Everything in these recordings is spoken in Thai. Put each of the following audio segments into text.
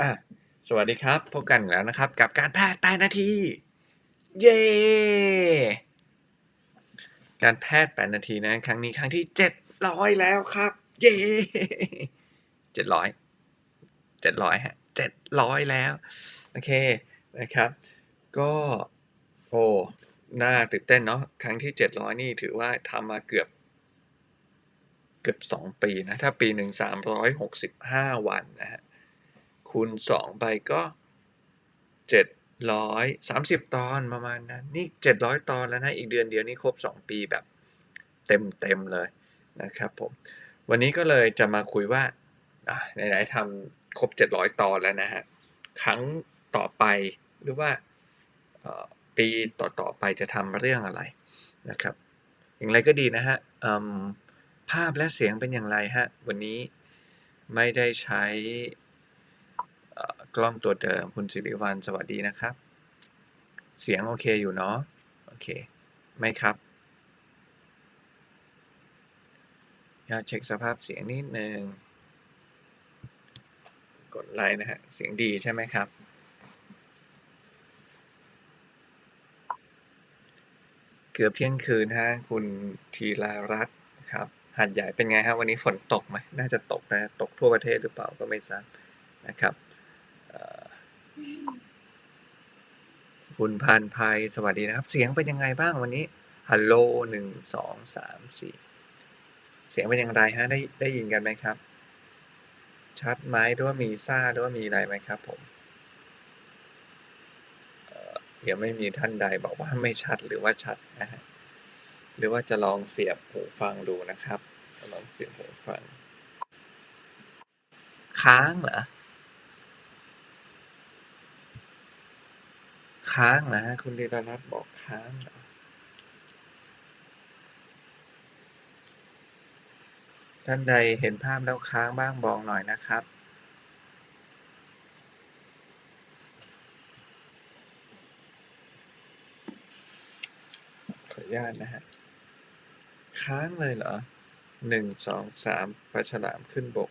อะสวัสดีครับพบกันแล้วนะครับ กับการแพทย์แปดนาที เย้การแพทย์แปดนาทีนะ ครั้งนี้ครั้งที่เจ็ดร้อยแล้วครับ เย้เจ็ดร้อยเจ็ดร้อยฮะเจ็ดร้อยแล้ว โอเคนะครับ ก็โอ้น่าตื่นเต้นเนาะครั้งที่เจ็ดร้อยนี่ถือว่าทำมาเกือบเกือบสองปีนะ ถ้าปีหนึ่งสามร้อยหกสิบห้าวันนะฮะ คูณสองไปก็เจ็ดร้อยสามสิบตอนประมาณนั้นนี่เจ็ดร้อยตอนแล้วนะ อีกเดือนเดียวนี่ครบสองปีแบบเต็มเต็มเลยนะครับผม วันนี้ก็เลยจะมาคุยว่าไหนๆทำครบเจ็ดร้อยตอนแล้วนะฮะ ครั้งต่อไปหรือว่าปีต่อๆไปจะทำเรื่องอะไรนะครับ อย่างไรก็ดีนะฮะภาพและเสียงเป็นอย่างไรฮะ วันนี้ไม่ได้ใช้ กล้องตัวเดิม คุณสิริวัลสวัสดีนะครับ เสียงโอเคอยู่เนาะโอเคไหมครับอยากเช็คสภาพเสียงนิดนึงกดไลค์นะฮะ เสียงดีใช่ไหมครับ เกือบเที่ยงคืนฮะ คุณธีรารัตน์ครับหัดใหญ่เป็นไงฮะ วันนี้ฝนตกไหม น่าจะตกนะ ตกทั่วประเทศหรือเปล่าก็ไม่ทราบนะครับ คุณพานภัยสวัสดีนะครับ เสียงเป็นยังไงบ้างวันนี้ฮัลโหลหนึ่งสองสามสี่เสียงเป็นอย่างไรฮะได้ได้ยินกันไหมครับ ชัดไหมหรือว่ามีซ่าหรือว่ามีอะไรไหมครับผมเอ่อยังไม่มีท่านใดบอกว่าไม่ชัดหรือว่าชัดนะฮะหรือว่าจะลองเสียบหูฟังดูนะครับลองเสียบหูฟัง ค้างเหรอ ค้างนะฮะคุณธีรรัตน์บอกค้างเหรอท่านใดเห็นภาพแล้วค้างบ้างบอกหน่อยนะครับขออนุญาตนะฮะ ค้างเลยเหรอหนึ่งสองสามปลาฉลามขึ้นบก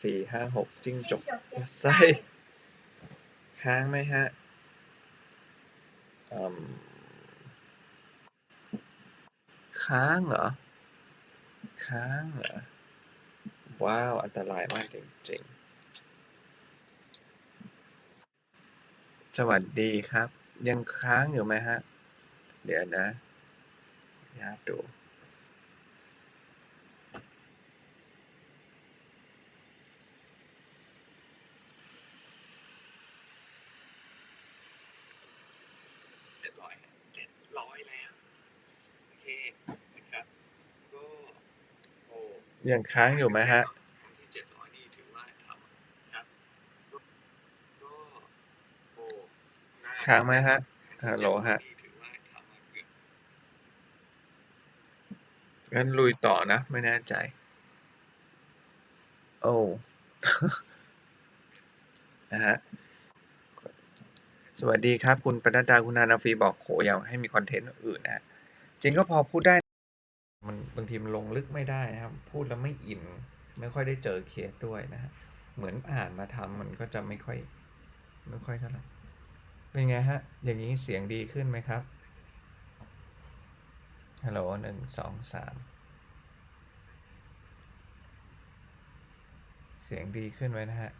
สี่ห้าหกจิ้งจกยัดไส้ค้างไหมฮะอืม ค้างเหรอ ค้างเหรอ ว้าว อันตรายมากจริงๆ สวัสดีครับ ยังค้างอยู่ไหมฮะ เดี๋ยวนะยาดู เจ็ดร้อยเจ็ดร้อยแล้ว โอเคนะครับ ก็โอ้ ยังค้างอยู่ไหมฮะค้างไหมฮะฮัลโหลฮะงั้นลุยต่อนะ ไม่แน่ใจ โอ้นะฮะสวัสดีครับ คุณปนัดดาคุณนานาฟีบอกโขอยากให้มีคอนเทนต์อื่นนะฮะจริงก็พอพูดได้ บางทีมันลงลึกไม่ได้นะครับ พูดแล้วไม่อิน ไม่ค่อยได้เจอเคสด้วยนะฮะเหมือนอ่านมาทำมันก็จะไม่ค่อย ไม่ค่อยเท่าไหร่เป็นไงฮะ อย่างนี้เสียงดีขึ้นไหมครับฮัลโหลหนึ่งสองสามเสียงดีขึ้นไหมนะฮะ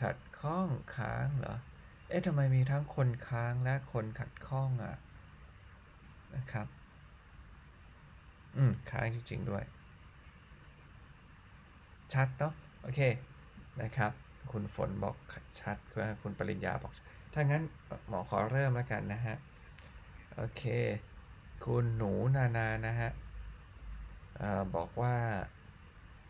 ขัดข้องค้างเหรอ เอ๊ะทำไมมีทั้งคนค้างและคนขัดข้องอะนะ ครับ อืม ค้างจริง ๆ ด้วย ชัดเนาะ โอเค นะครับ คุณฝนบอกชัด คุณปริญญาบอก ถ้างั้นหมอขอเริ่มแล้วกันนะฮะ โอเค คุณหนูนานานะฮะเอ่อบอกว่า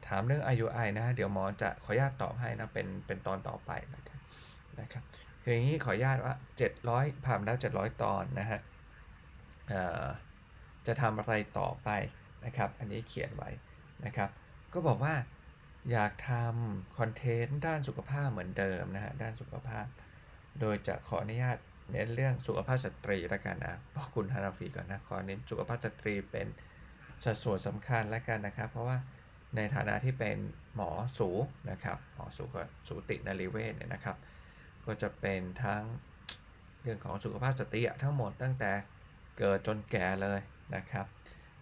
ถามเรื่อง IUI นะฮะ เดี๋ยวหมอจะขออนุญาตตอบให้นะ เป็น เป็นตอนต่อไปนะครับนะครับ คืออย่างนี้ขออนุญาตว่า 700ผ่านแล้ว 700 ตอนนะฮะเอ่อ จะทำอะไรต่อไปนะครับ อันนี้เขียนไว้นะครับ ก็บอกว่าอยากทำคอนเทนต์ด้านสุขภาพเหมือนเดิมนะฮะด้านสุขภาพ โดยจะขออนุญาตเน้นเรื่องสุขภาพสตรีล้วกันนะบอกคุณฮานาฟีก่อนนะขอเน้นสุขภาพสตรีเป็นสัดส่วนสำคัญล้วกันนะครับ เพราะว่าในฐานะที่เป็นหมอสูนะครับหมอสูก็สูตินรีเวชเนี่ยนะครับ ก็จะเป็นทั้งเรื่องของสุขภาพสตรีทั้งหมดตั้งแต่ เกิดจนแก่เลยนะครับ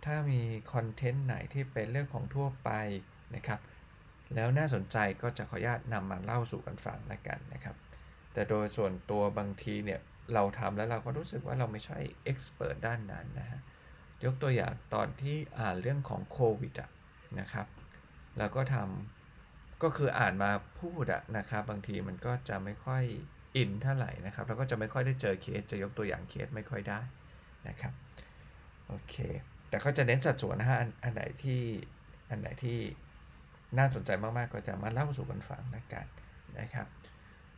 ถ้ามีคอนเทนต์ไหนที่เป็นเรื่องของทั่วไปนะครับ แล้วน่าสนใจก็จะขออนุญาตนำมาเล่าสู่กันฟังแล้วกันนะครับ แต่โดยส่วนตัวบางทีเนี่ยเราทำแล้วเราก็รู้สึกว่าเราไม่ใช่เอ็กซ์เพรสด้านนั้นนะฮะ ยกตัวอย่างตอนที่อ่านเรื่องของโควิดอะนะครับแล้วก็ทำก็คืออ่านมาพูดอะนะครับ บางทีมันก็จะไม่ค่อยอินเท่าไหร่นะครับ แล้วก็จะไม่ค่อยได้เจอเคสจะยกตัวอย่างเคสไม่ค่อยได้ นะครับโอเคแต่ก็จะเน้นสัดส่วนนะฮะอันอันไหนที่อันไหนที่น่าสนใจมาก ๆ ก็จะมาเล่าสู่กันฟังนะกันนะครับ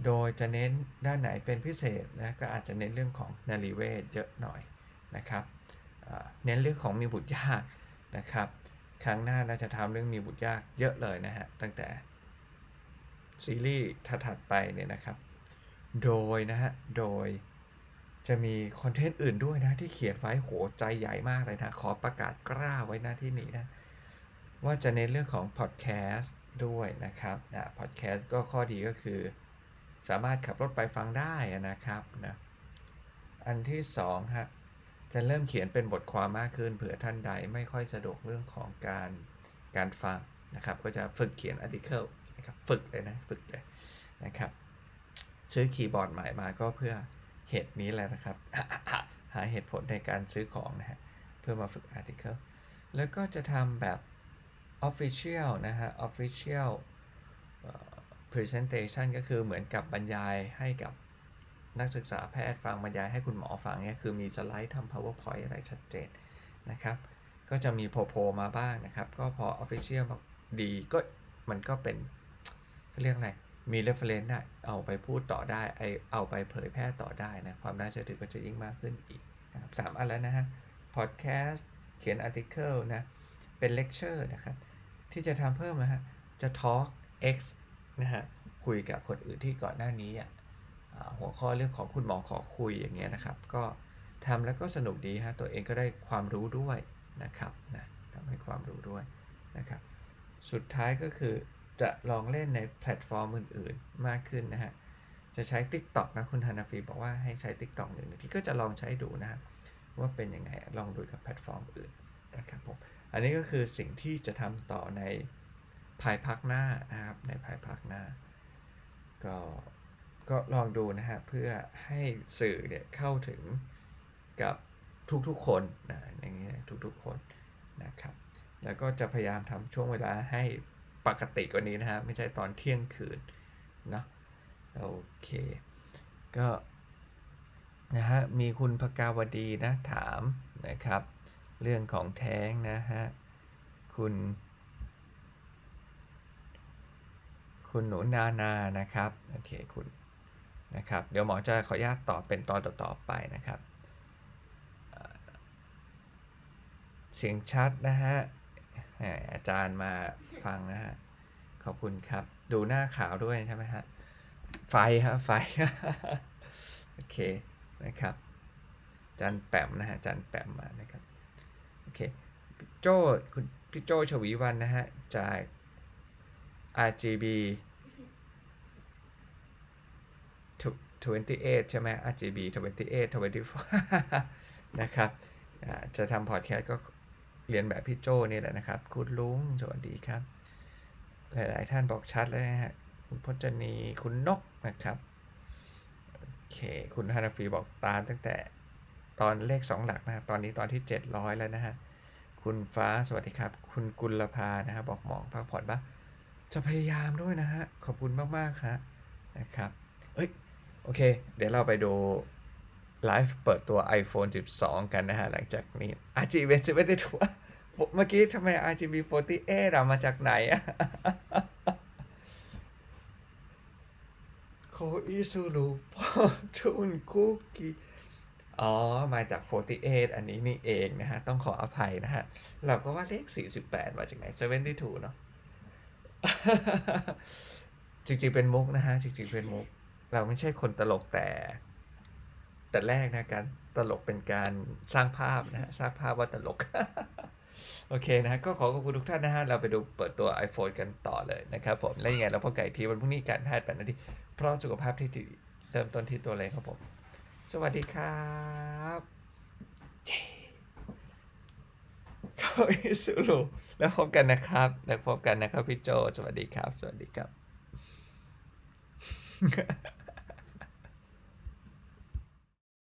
โดยจะเน้นด้านไหนเป็นพิเศษนะก็อาจจะเน้นเรื่องของนารีเวทเยอะหน่อยนะครับเน้นเรื่องของมีบุตรยากนะครับครั้งหน้าน่าจะทำเรื่องมีบุตรยากเยอะเลยนะฮะตั้งแต่ซีรีส์ถัดๆไปเนี่ยนะครับ โดยนะฮะโดย จะมีคอนเทนต์อื่นด้วยนะ ที่เขียนไว้โหใจใหญ่มากเลยนะ ขอประกาศกล้าไว้หน้าที่นี้นะ ว่าจะเน้นเรื่องของพอดแคสต์ด้วยนะครับอ่าพอดแคสต์ก็ข้อดีก็คือ สามารถขับรถไปฟังได้นะครับนะอันที่สองฮะจะเริ่มเขียนเป็นบทความมากขึ้นเผื่อท่านใดไม่ค่อยสะดวกเรื่องของการการฟังนะครับ ก็จะฝึกเขียน article นะครับฝึกเลยนะ ฝึกเลยนะครับ ซื้อคีย์บอร์ดใหม่มาก็เพื่อ เหตุนี้แหละนะครับ หาเหตุผลในการซื้อของนะฮะ เพื่อมาฝึก article แล้วก็จะทำแบบ official นะฮะ official เอ่อ presentation ก็คือเหมือนกับบรรยายให้กับนักศึกษาแพทย์ฟังบรรยายให้คุณหมอฟังเนี่ยคือมีสไลด์ทำ powerpoint อะไรชัดเจนนะครับ ก็จะมีโผล่ๆมาบ้างนะครับ ก็พอ official ดีก็มันก็เป็นเขาเรียกอะไร มี reference ได้เอาไปพูดต่อได้ไอเอาไปเผยแพร่ต่อได้นะความน่าเชื่อถือก็จะยิ่งมากขึ้นอีกนะครับสามอันแล้วนะฮะ podcast เขียน article นะเป็น lecture นะครับที่จะทำเพิ่มนะฮะจะ talk X นะฮะคุยกับคนอื่นที่ก่อนหน้านี้อะหัวข้อเรื่องของคุณหมอขอคุยอย่างเงี้ยนะครับ ก็ทำแล้วก็สนุกดีฮะตัวเองก็ได้ความรู้ด้วยนะครับนะทำให้ความรู้ด้วยนะครับ สุดท้ายก็คือ จะลองเล่นในแพลตฟอร์มอื่นๆมากขึ้นนะฮะ จะใช้ TikTok นะคุณฮานาฟีบอกว่าให้ใช้ TikTok หนึ่งที่ก็จะลองใช้ดูนะฮะว่าเป็นยังไงลองดูกับแพลตฟอร์มอื่นนะครับผมอันนี้ก็คือสิ่งที่จะทำต่อในภายภาคหน้านะครับในภายภาคหน้า ก็ก็ลองดูนะฮะเพื่อให้สื่อเนี่ยเข้าถึงกับทุกๆคนนะอย่างเงี้ยทุกๆคนนะครับ แล้วก็จะพยายามทำช่วงเวลาให้ ปกติกว่านี้นะฮะ ไม่ใช่ตอนเที่ยงคืนนะโอเค ก็นะฮะมีคุณพกาวดีนะถามนะครับ เรื่องของแท้งนะฮะ คุณ คุณหนูนานานะครับ โอเคคุณนะครับ เดี๋ยวหมอจะขออนุญาตตอบเป็นตอนต่อๆไปนะครับ เสียงชัดนะฮะ อาจารย์มาฟังนะฮะ ขอบคุณครับ ดูหน้าขาวด้วยใช่ไหมฮะ ไฟฮะไฟ โอเคนะครับจันแปมนะฮะจันแปมมานะครับ โอเคพี่โจคุณพี่โจชวีวันนะฮะ จาก RGB 28 ใช่ไหม RGB 28 24 นะครับ จะทำพอดแคสต์ก็ เรียนแบบพี่โจนี่แหละนะครับ คุณลุงสวัสดีครับ หลาย ๆ ท่านบอกชัดเลยนะฮะคุณพจนีคุณนกนะครับโอเคคุณฮานาฟีบอกตามตั้งแต่ตอนเลขสองหลักนะฮะตอนนี้ตอนที่ 700 แล้วนะฮะคุณฟ้าสวัสดีครับ คุณกุลภานะฮะบอกหมองพักผ่อนบ้างจะพยายามด้วยนะฮะ ขอบคุณมากๆฮะนะครับ เอ้ย โอเค เดี๋ยวเราไปดู ไลฟ์เปิดตัว iPhone 12 กันนะฮะ หลังจากนี้ RGB จะไม่ได้ถูกเมื่อกี้ทำไม RGB 48เรามาจากไหนอะโคอิซูรุฟอจูนคุกกี้อ๋อ มาจาก 48 อันนี้นี่เองนะฮะ ต้องขออภัยนะฮะ เราก็ว่าเลข 48 มาจากไหน72เนาะจริงๆเป็นมุกนะฮะ จริงๆเป็นมุก เราไม่ใช่คนตลกแต่ แต่แรกนะการตลกเป็นการสร้างภาพนะฮะสร้างภาพว่าตลก โอเคนะ ก็ขอขอบคุณทุกท่านนะฮะ เราไปดูเปิดตัว iPhone กันต่อเลยนะครับผม และยังไงเราพบกันอีกทีวันพรุ่งนี้การแพทย์แปดนาทีเพราะสุขภาพที่ดีเริ่มต้นที่ตัวเลยครับผม สวัสดีครับเย้เข้าอิสุรุแล้วพบกันนะครับ แล้วพบกันนะครับพี่โจ สวัสดีครับ สวัสดีครับ